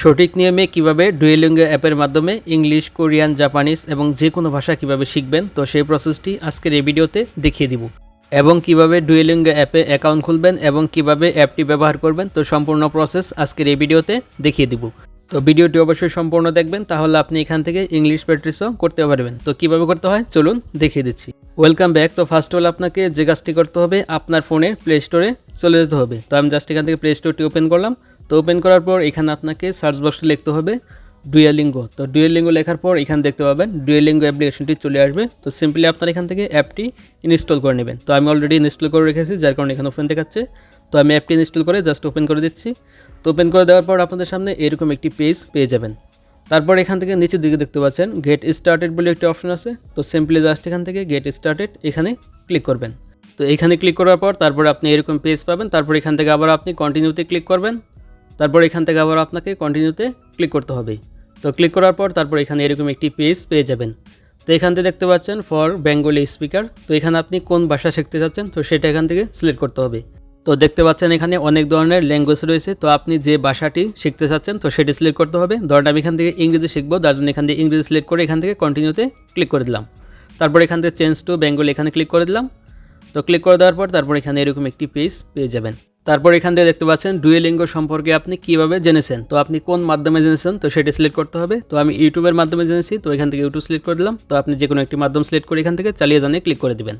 সঠিক নিয়মে কীভাবে ডুয়েলিঙ্গো অ্যাপের মাধ্যমে ইংলিশ কোরিয়ান জাপানিজ এবং যে কোনো ভাষা কীভাবে শিখবেন, তো সেই প্রসেসটি আজকের এই ভিডিওতে দেখিয়ে দিব। এবং কীভাবে ডুয়েলিঙ্গো অ্যাপে অ্যাকাউন্ট খুলবেন এবং কীভাবে অ্যাপটি ব্যবহার করবেন, তো সম্পূর্ণ প্রসেস আজকের এই ভিডিওতে দেখিয়ে দিব। তো ভিডিওটি অবশ্যই সম্পূর্ণ দেখবেন, তাহলে আপনি এখান থেকে ইংলিশ প্র্যাকটিসও করতে পারবেন। তো কীভাবে করতে হয়? চলুন দেখিয়ে দিচ্ছি। ওয়েলকাম ব্যাক তো ফার্স্ট অল আপনাকে যে কাজটি করতে হবে, আপনার ফোনে প্লে স্টোরে চলে যেতে হবে। তো আমি জাস্ট এখান থেকে প্লে স্টোরটি ওপেন করলাম। তো ওপেন করার পর এখানে আপনাকে সার্চ বক্সে লিখতে হবে ডুয়েলিঙ্গো তো ডুয়েলিঙ্গো লেখার পর এখানে দেখতে পাবেন ডুয়েলিঙ্গো অ্যাপ্লিকেশনটি চলে আসবে। তো সিম্পলি আপনার এখান থেকে অ্যাপটি ইনস্টল করে নেবেন। তো আমি অলরেডি ইনস্টল করে রেখেছি, যার কারণে এখানে ওপেন দেখাচ্ছে। তো আমি অ্যাপটি ইনস্টল করে জাস্ট ওপেন করে দিচ্ছি। তো ওপেন করে দেওয়ার পর আপনাদের সামনে এরকম একটি পেজ পেয়ে যাবেন। তারপর এখান থেকে নিচের দিকে দেখতে পাচ্ছেন গেট স্টার্টেড বলে একটি অপশন আছে। তো সিম্পলি জাস্ট এখান থেকে গেট স্টার্টেড এখানে ক্লিক করবেন। তো এখানে ক্লিক করার পর তারপর আপনি এরকম পেজ পাবেন। তারপর এখান থেকে আবার আপনি কন্টিনিউতে ক্লিক করবেন। তারপর এখান থেকে আবার আপনাকে কন্টিনিউতে ক্লিক করতে হবে। তো ক্লিক করার পর তারপর এখানে এরকম একটি পেজ পেয়ে যাবেন। তো এখান থেকে দেখতে পাচ্ছেন ফর বেঙ্গলি স্পিকার তো এখানে আপনি কোন ভাষা শিখতে চাচ্ছেন, তো সেটা এখান থেকে সিলেক্ট করতে হবে। তো দেখতে পাচ্ছেন এখানে অনেক ধরনের ল্যাঙ্গুয়েজ রয়েছে। তো আপনি যে ভাষাটি শিখতে চাচ্ছেন, তো সেটি সিলেক্ট করতে হবে। ধরেন আমি এখান থেকে ইংরেজি শিখব, তার জন্য এখান থেকে ইংরেজি সিলেক্ট করে এখান থেকে কন্টিনিউতে ক্লিক করে দিলাম। তারপর এখান থেকে চেঞ্জ টু বেঙ্গলি এখানে ক্লিক করে দিলাম। তো ক্লিক করে দেওয়ার পর তারপর এখানে এরকম একটি পেজ পেয়ে যাবেন। তারপর এখান থেকে দেখতে পাচ্ছেন ডুয়েলিঙ্গো সম্পর্কে আপনি কীভাবে জেনেছেন? তো আপনি কোন মাধ্যমে জেনেছেন? তো সেটি সিলেক্ট করতে হবে। তো আমি ইউটিউবের মাধ্যমে জেনেছি, তো এখান থেকে ইউটিউব সিলেক্ট করে দিলাম। তো আপনি যে কোনো একটি মাধ্যম সিলেক্ট করে এখান থেকে চালিয়ে জানিয়ে ক্লিক করে দেবেন।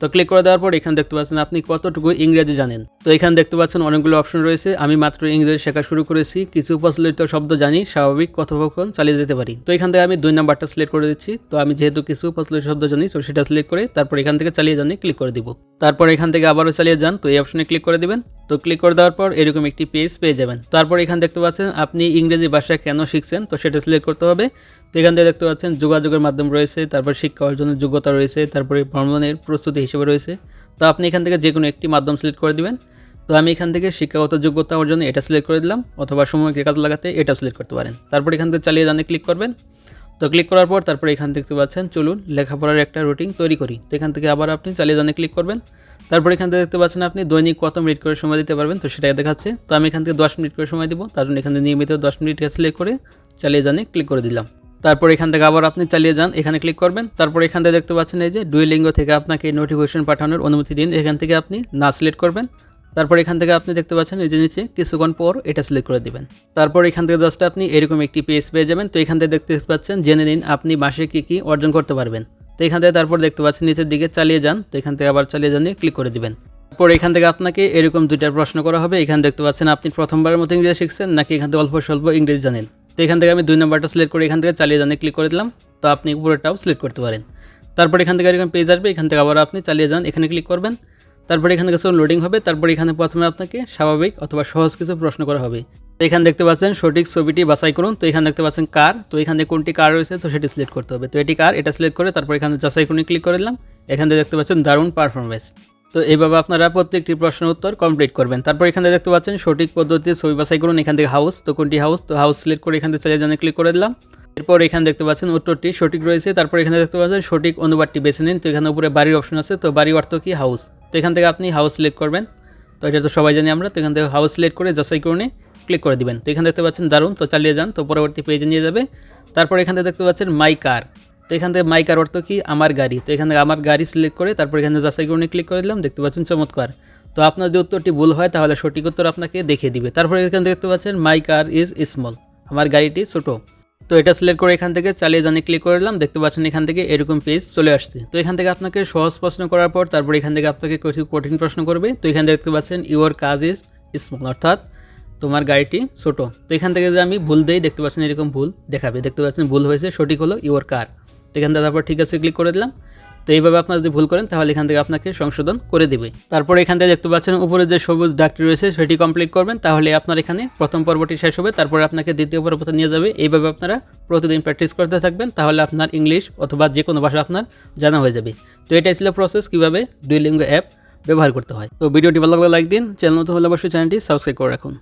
তো ক্লিক করে দেওয়ার পর এখানে দেখতে পাচ্ছেন আপনি কতটুকু ইংরেজি জানেন। তো এখানে দেখতে পাচ্ছেন অনেকগুলো অপশন রয়েছে। আমি মাত্র ইংরেজি শেখা শুরু করেছি। কিছু প্রচলিত শব্দ জানি, স্বাভাবিক কথোপকথন চালিয়ে যেতে পারি। তো এখান থেকে আমি দুই নাম্বারটা সিলেক্ট করে দিচ্ছি। তো আমি যেহেতু কিছু প্রচলিত শব্দ জানি, তো সেটা সিলেক্ট করে তারপর এখান থেকে চালিয়ে জানিয়ে ক্লিক করে দিব। তারপর এখান থেকে আবারও চালিয়ে যান। তো এই অপশনে ক্লিক করে দিবেন। তো ক্লিক করে দেওয়ার পর এরকম একটি পেজ পেয়ে যাবেন। তারপর এখানে দেখতে পাচ্ছেন, আপনি ইংরেজি ভাষা কেন শিখছেন? তো সেটা সিলেক্ট করতে হবে। তো এখান থেকে দেখতে পাচ্ছেন, যোগাযোগের মাধ্যম রয়েছে। তারপর শিক্ষা অর্জনের যোগ্যতা রয়েছে। তারপরে ভ্রমণের প্রস্তুতি হিসেবে রয়েছে। তো আপনি এখান থেকে যে কোনো একটি মাধ্যম সিলেক্ট করে দিবেন। তো আমি এখান থেকে শিক্ষাগত যোগ্যতা অর্জনে এটা সিলেক্ট করে দিলাম, অথবা সময়কে কাজ লাগাতে এটা সিলেক্ট করতে পারেন। তারপর এখান থেকে চালিয়ে জানে ক্লিক করবেন। তো ক্লিক করার পর তারপর এখান দেখতে পাচ্ছেন, চলুন লেখাপড়ার একটা রুটিন তৈরি করি। তো এখান থেকে আবার আপনি চালিয়ে জানে ক্লিক করবেন। তারপর এখান থেকে দেখতে পাচ্ছেন আপনি দৈনিক কত মিনিট করে সময় দিতে পারবেন, তো সেটা দেখাচ্ছে। তো আমি এখান থেকে দশ মিনিট করে সময় দিব, তার জন্য এখান থেকে নিয়মিত দশ মিনিট সিলেক্ট করে চালিয়ে জানে ক্লিক করে দিলাম। তারপর এখান থেকে আবার আপনি চালিয়ে যান এখানে ক্লিক করবেন তারপর এখান থেকে দেখতে পাচ্ছেন এই যে ডুয়েলিঙ্গ থেকে আপনাকে নোটিফিকেশন পাঠানোর অনুমতি দিন এখান থেকে আপনি না সিলেক্ট করবেন তারপর এখান থেকে আপনি দেখতে পাচ্ছেন এই যে নিচে কিছুক্ষণ পর এটা সিলেক্ট করে দিবেন তারপর এখান থেকে জাস্ট আপনি এরকম একটি পেজ পেয়ে যাবেন তো এখান থেকে দেখতে পাচ্ছেন জেনে নিন আপনি মাসে কী কী অর্জন করতে পারবেন তো এখান থেকে তারপর দেখতে পাচ্ছেন নিচের দিকে চালিয়ে যান তো এখান থেকে আবার চালিয়ে যান ক্লিক করে দিবেন তারপর এখান থেকে আপনাকে এরকম দুইটা প্রশ্ন করা হবে এখানে দেখতে পাচ্ছেন আপনি প্রথমবারের মতো ইংরেজি শিখছেন নাকি এখান থেকে অল্প স্বল্প ইংরেজি জানেন তো এখান থেকে আমি দুই নম্বরটা সিলেক্ট করে এখান থেকে চালিয়ে জানে ক্লিক করে দিলাম। তো আপনি উপরেরটাও সিলেক্ট করতে পারেন। তারপর এখান থেকে এরকম পেজ আসবে, এখান থেকে আবার আপনি চালিয়ে যান, এখানে ক্লিক করবেন। তারপরে এখান থেকে লোডিং হবে, তারপর এখানে প্রথমে আপনাকে স্বাভাবিক অথবা সহজ কিছু প্রশ্ন করা হবে। তো এখানে দেখতে পাচ্ছেন সঠিক ছবিটি বাছাই করুন। তো এখানে দেখতে পাচ্ছেন কার, তো এখানে কোনটি কার রয়েছে, তো সেটি সিলেক্ট করতে হবে। তো এটি কার, এটা সিলেক্ট করে তারপর এখানে যাচাই করে ক্লিক করে দিলাম। এখান থেকে দেখতে পাচ্ছেন দারুণ পারফরমেন্স তো এইভাবে আপনারা প্রত্যেকটি প্রশ্নের উত্তর কমপ্লিট করবেন। তারপর এখানে দেখতে পাচ্ছেন, সঠিক পদ্ধতিতে ছবি বাছাই করুন, এখান থেকে হাউস তো কোনটি হাউস তো হাউস সিলেক্ট করে এখান থেকে চালিয়ে জানে ক্লিক করে দিলাম। এরপর এখানে দেখতে পাচ্ছেন, উত্তরটি সঠিক রয়েছে। তারপর এখানে দেখতে পাচ্ছেন, সঠিক অনুবাদটি বেছে নিন। তো এখানে উপরে বাড়ির অপশন আছে, তো বাড়ি অর্থ কি? হাউস তো এখান থেকে আপনি হাউস সিলেক্ট করবেন। তো এটা তো সবাই জানি আমরা, তো এখান থেকে হাউস সিলেক্ট করে যাচাই করে ক্লিক করে দিবেন। তো এখানে দেখতে পাচ্ছেন, দারুণ। তো চালিয়ে যান, তো পরবর্তী পেজে নিয়ে যাবে। তারপর এখান দেখতে পাচ্ছেন মাই কার তো এখান থেকে মাইকার অর্থ কি? আমার গাড়ি। তো এখান থেকে আমার গাড়ি সিলেক্ট করে তারপর এখানে যাচাই করে ক্লিক করে দিলাম, দেখতে পাচ্ছেন চমৎকার। তো আপনার যদি উত্তরটি ভুল হয়, তাহলে সঠিক উত্তর আপনাকে দেখিয়ে দিবে। তারপরে এখান থেকে দেখতে পাচ্ছেন মাই কার ইজ স্মল আমার গাড়িটি ছোটো। তো এটা সিলেক্ট করে এখান থেকে চালিয়ে জানিয়ে ক্লিক করে দিলাম, দেখতে পাচ্ছেন এখান থেকে এরকম পেজ চলে আসছে। তো এখান থেকে আপনাকে সহজ প্রশ্ন করার পর তারপর এখান থেকে আপনাকে কিছু কঠিন প্রশ্ন করবে। তো এখানে দেখতে পাচ্ছেন ইউর কাজ ইজ স্মল অর্থাৎ তোমার গাড়িটি ছোটো। তো এখান থেকে যে আমি ভুল দেই, দেখতে পাচ্ছেন এরকম ভুল দেখাবে। দেখতে পাচ্ছেন ভুল হয়েছে, সঠিক হলো ইউর কার তো এখান থেকে তারপর ঠিক আছে ক্লিক করে দিলাম। তো এইভাবে আপনারা যদি ভুল করেন, তাহলে এখান থেকে আপনাকে সংশোধন করে দেবে। তারপর এখান থেকে দেখতে পাচ্ছেন, উপরে যে সবুজ ডাকটি রয়েছে, সেটি কমপ্লিট করবেন। তাহলে আপনার এখানে প্রথম পর্বটি শেষ হবে, তারপরে আপনাকে দ্বিতীয় পর্বতে নিয়ে যাবে। এইভাবে আপনারা প্রতিদিন প্র্যাকটিস করতে থাকবেন, তাহলে আপনার ইংলিশ অথবা যে কোনো ভাষা আপনার জানা হয়ে যাবে। তো এটাই ছিল প্রসেস কীভাবে দুই লিঙ্গ অ্যাপ ব্যবহার করতে হয়। তো ভিডিওটি ভালো লাগলে লাইক দিন চ্যানেল মতো হলে অবশ্যই চ্যানেলটি সাবস্ক্রাইব করে রাখুন।